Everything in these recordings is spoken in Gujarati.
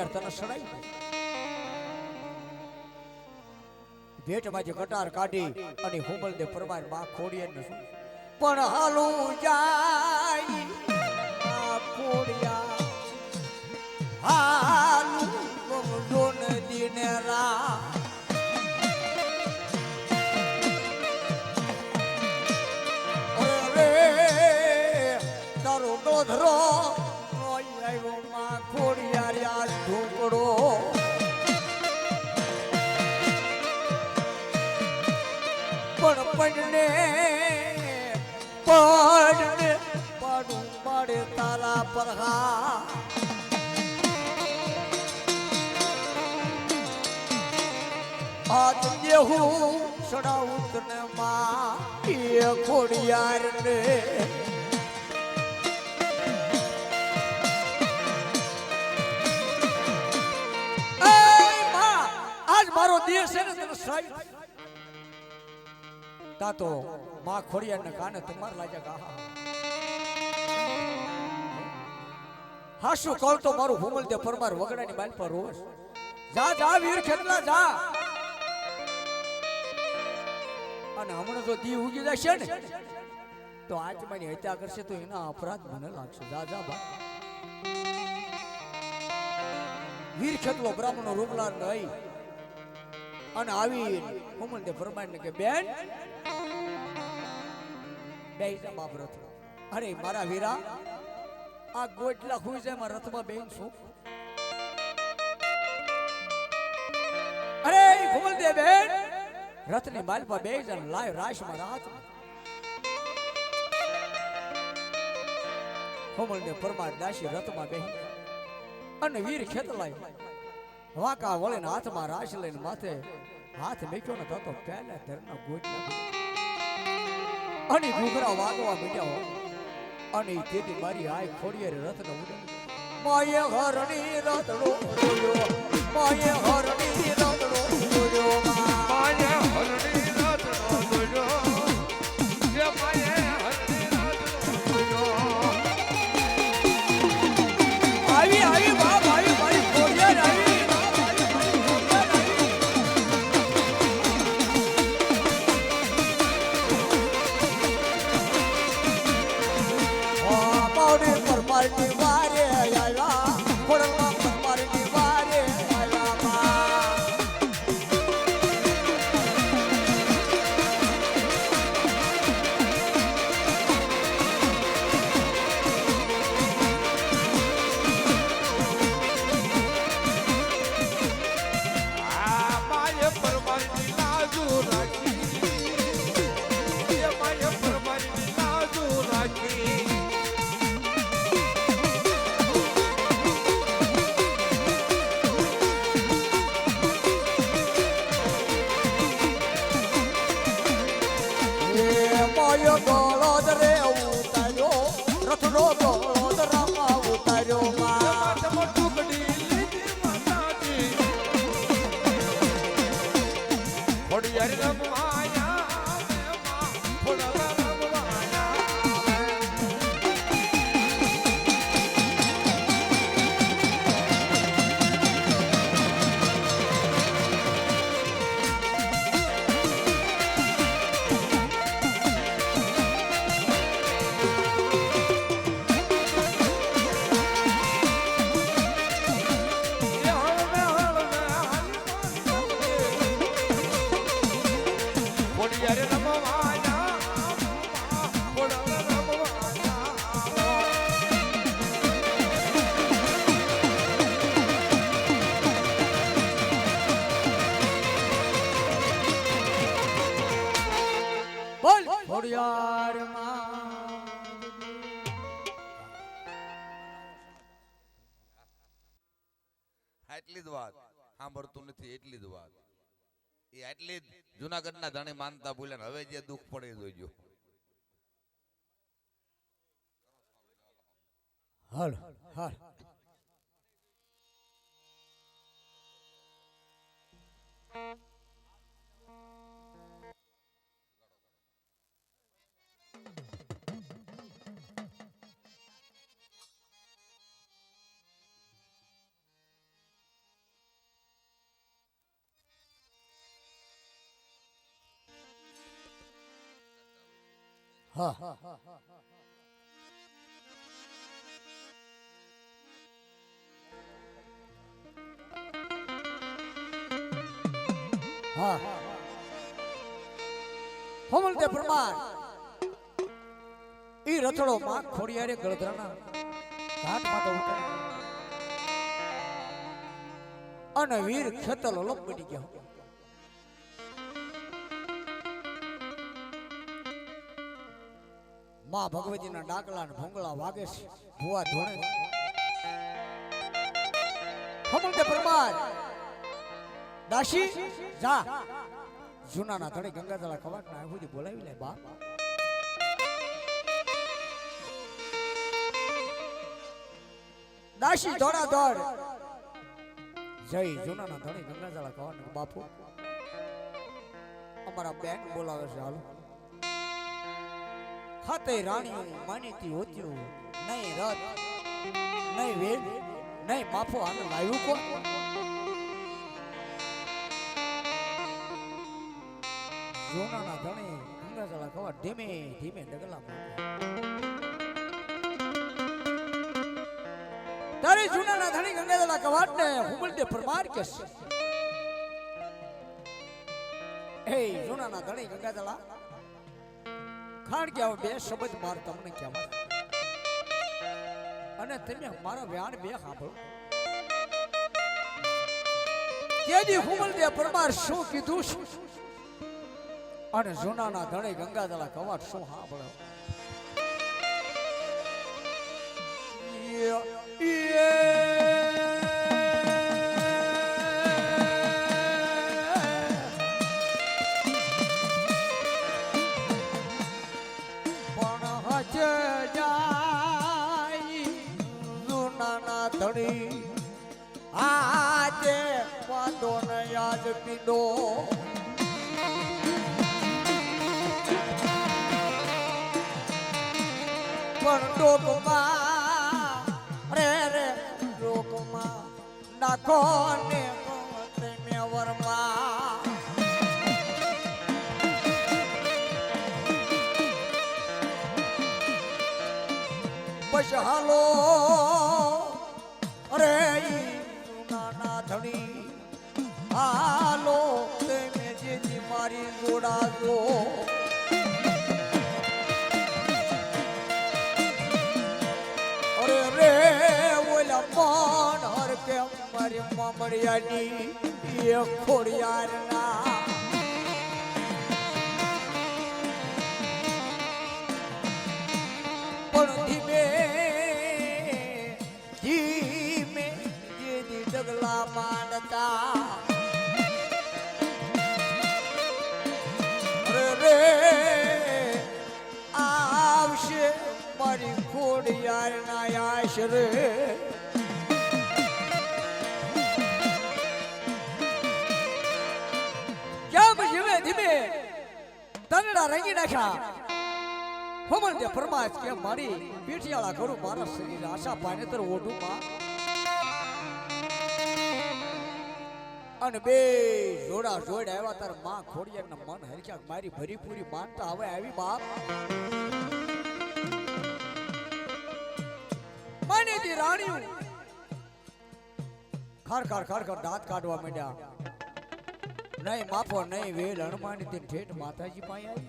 ખોડિયાર તને સડાઈ ભેટમાંથી કટાર કાઢી અને હુમલ દે પરમારમાં ખોડિયાર ને પણ હાલું જાય આ ખોડિયાર, હાલું નદીને રા રોઈ આવ્યો માં પણ પડને પડને પાડું પાડે તારા પરહા. આજ દેહું સડાવું તને માં એ ખોડિયાર મારો દેશ છે ને તને સાઈ. તા તો માં ખોડિયાર ને કાને તમાર લાગ્યા ગા હા, શું કહું તો મારું હુમલ દે પરમાર વગડાની બાલ પર રોજ જા જા, વીર ખેતલા, જા. અને હમણાં જો દી ઉગી જશે ને, તો આજ મારી હત્યા કરશે તો એના અપરાધ મને લાગશે. જા જા, બા. વીર ખેતલો બ્રાહ્મણો રૂપલાર નહીં અને આવી હુમલ દે પરમાર ને કે, બેન, બે બાપ રથ. અરે, મારા વીરા, આ ગોટલા ખુશ છે મારા રથમાં બેન શું અરે હુમલ દે બેન, રથની માલ પર બે જણ લાય રાશમાં રાત હુમલ ને પરમાર દાસી રથમાં બેહી અને વીર ખેતલાય. વાકા વળીને હાથમાં રાશ લઈને માથે હાથ મેક્યો ને તો પહેલા ધરના ગોટલા અને ઘૂઘરા વાગવા મીડ્યા અને તેથી મારી આય ખોડિયે રથ ને ઉડે. માયે હરણી જોયો માયે હરણી માયો ગોળો રે ઉતાર્યો રથનો ગોળો બોલ એટલી જ વાત. સાંભળતું નથી, એટલી જ વાત. એ એટલી જ જુનાગઢના ધણી માનતા બોલ્યા ને હવે જે દુઃખ પડે જોઈજો હાલ હાલ. હા. હા હોમલ તે પ્રમાણ. ઈ રથડો માં ખોડિયારે ગળધરાના ઘાટમાં તો ઉતરે અને વીર ખેતલ અલગ બની ગયો. માં ભગવતીના ડાકલા ને ભોંગળા વાગે છે. ભુવા ધોણે હમણ પરમાર? દાસી? જા. જૂનાના ધણી ગંગાજળા ખવાટ ના સુધી બોલાવી લે, બા. દાસી દોડા દોડ જય જૂનાના ધણી ગંગાજળા ખવાટ બાપુ. અમારા બેન બોલાવે છે, હાલો. ખાતે રાણીઓ માનીતી હોત્યું નહીં રથ, નહીં વેદ નહીં માફો આને લાવ્યું કોણ? જોનાના ધણે ગંગાજળા ખવા ધીમે ધીમે ડગલા તારે જૂનાના ધણી ગંગાજળા કવાટ ને હુમલ દે પરમાર કે છે? એ જૂનાના ધણી ગંગાજળા ખાણ કહેવા હવે બે શબ્દ માર તમને કહેવા. અને તમે મારા વ્યાણ બે સાંભળો. તેદી હુમલ દે પરમાર શું કીધું શું અને જૂનાના ધણે ગંગાધળા કવાટ શું સાંભળ્યો? યે, ધણી આજે વાંધો ને યાદ પીડો. પણ ટોકમાં રે રે ટોકમાં નાખો ને વરમાં બસ હાલો અરે ઈ નાના ધણી. હાલો તમે જેથી મારી જોડાજો. અરે રે ઓલા મન હર કે મારી મમરિયાની એ ખોડિયારના ડગલા રે આવશે મારી ખોડિયાર ના આશરે કેમ ધીમે ધીમે તનડા રંગી નાખ્યા હમણ તે પરમાશ કે મારી પીઠિયાળા કરું મારા શરીર આશા પાનેતર ઓઢું માં. અને બે જોડા જોડ આવ્યા તારમાં ખોડિયારના મન હરખ્યા મારી ભરી પૂરી માનતા હવે આવી બાપ. માનીતી રાણીઓ. ખાર ખાર ખાર ખાર દાંત કાઢવા માંડ્યા. નહીં માફો નહીં વેલ. હનુમાન તે ઠેઠ માતાજી પાસે આવી.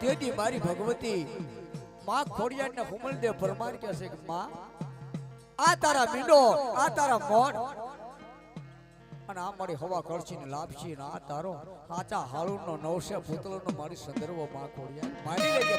તેથી મારી ભગવતી માં ખોડિયાર ને હુમલદેવ પરમાર કહે છે કે, માં આ તારા મીંડો આ તારા મોઢ અને આ મારી હવા કળછી ને લાપસી ને આ તારો આચા હાળું નો નવસે પુતળો નો મારી સંદર્ભમાં ખોડિયાર. મારી લેજે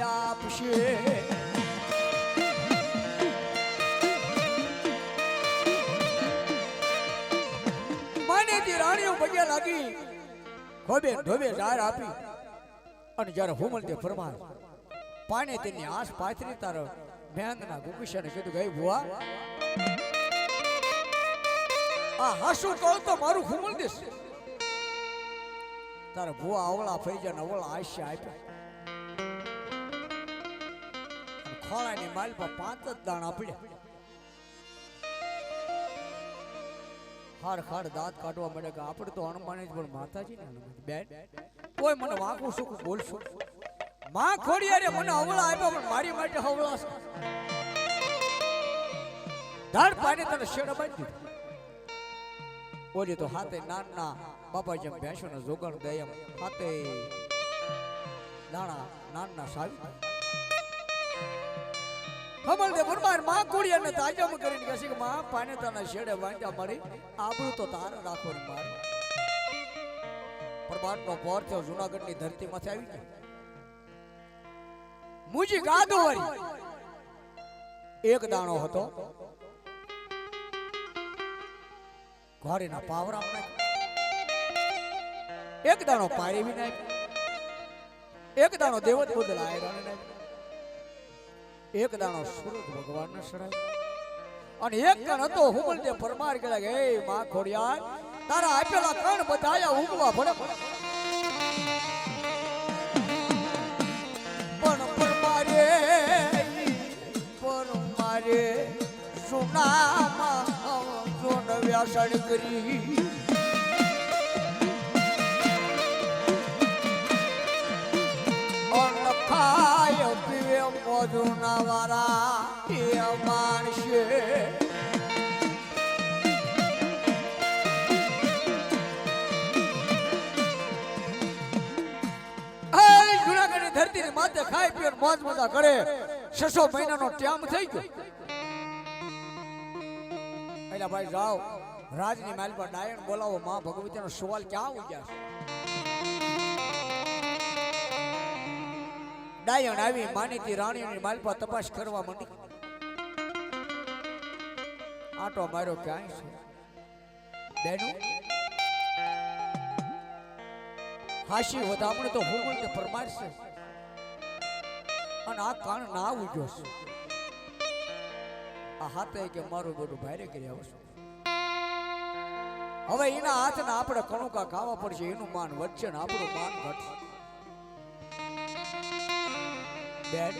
આપશે મને રાણીઓ પગે લાગી ખોબે ઢોબે જાર આપી. અને જ્યારે હુમલ તે ફરમાન, પાણે તેની આસ પાથરી, તારો મેંદના ગુકુશાને કીધું ગઈ "એ ભુવા, આ હાસુ કહું તો મારું હુમલ દેશ. તારે ભૂવા અવળા ફૈજા ને અવળા આશ્ય આપ્યા. ખોળાની માલ પર પાંચ જ દાણા પડ્યા હાડ ખાડ દાંત કાઢવા મળે કે આપણે તો હનુમાન જ પણ માતાજી બેન. કોઈ મને વાંકું સુકું બોલશો. માં ખોડિયારે મને અવળા આપ્યા, પણ મારી માટે અવળા છે. ધાડ પાડે તને શેડ બાંધી ઓલી તો હાથે નાના બાપા જેમ ભેંસો ને જોગણ દે એમ હાથે દાણા નાના સાવી કમલ દે બરબારમાં કુડિયા ને તાજમ કરીને કહે છે કે માં પાને તને શેડે બાંધ્યા મળી આબરૂ તો તાર રાખો ને માર પ્રભાત નો પોર થયો જુનાગઢની ધરતી માંથી આવી ગયો. મુજી ગાદો વરી એક દાણો હતો. ઘોડીના પાવરા એક દાણો પારી નાખ્યો. એક દાણો દેવત બદલ આયરાને એક દાણો સુરત ભગવાન ને સડાય અને એક કણ હતો હુમલ દે પરમાર કે, એ માં ખોડિયાર તારા આપેલા કણ બધાયા ઉગવા પડે પણ પરમારે પરમારે સુનામાં જોન વ્યાસણ કરી ખાય પીવે મોજુના વારા એ માણશે જુનાગઢની ધરતીની માથે ખાઈ પીને મોજ મજા કરે. છસો મહિનાનો ટાઈમ થઈ ગયો. એટલે ભાઈ જાઓ, રાજની માલ ડાયણ બોલાવો, માં ભગવતીનો સવાલ ક્યાં ઉગ્યા ડાયણ આવી માનીતી રાણીની માલ પર તપાસ કરવા માંડી. આટો માર્યો ક્યાંય છે. બેનું? હાશી વધામણે તો હું કે પરમાર અને આ કાન ના ઉગ્યો છે. આ હાથે કે મારું બધું ભારે કરી આવશે હવે એના હાથને આપણે કણુકા ખાવા પડશે, એનું માન વધશે ને આપણું માન ઘટશે. બેન.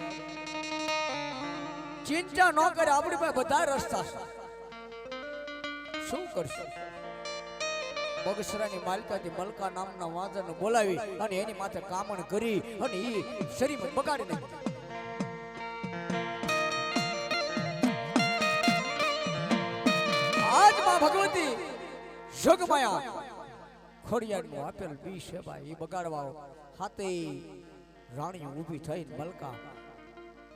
ચિંતા ન કરે, આપણી પાસે બધા રસ્તા શું કરશું? બગસરાની માલકાથી મલકા નામના વાંદરને બોલાવી અને એની માથે કામણ કરી અને એ શરીર બગાડી નાખી. આજમાં ભગવતી જગમાયા. ખોડિયારનું આપેલ બી છે ભાઈ એ બગાડવા હાથે રાણી ઊભી થઈ મલકા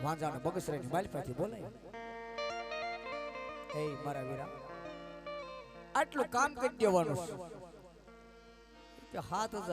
વાંજાને બગસરાની માલિકાથી બોલાય એ મારા વીરા, આટલું કામ કરી દેવાનું છે. કે સાત હજાર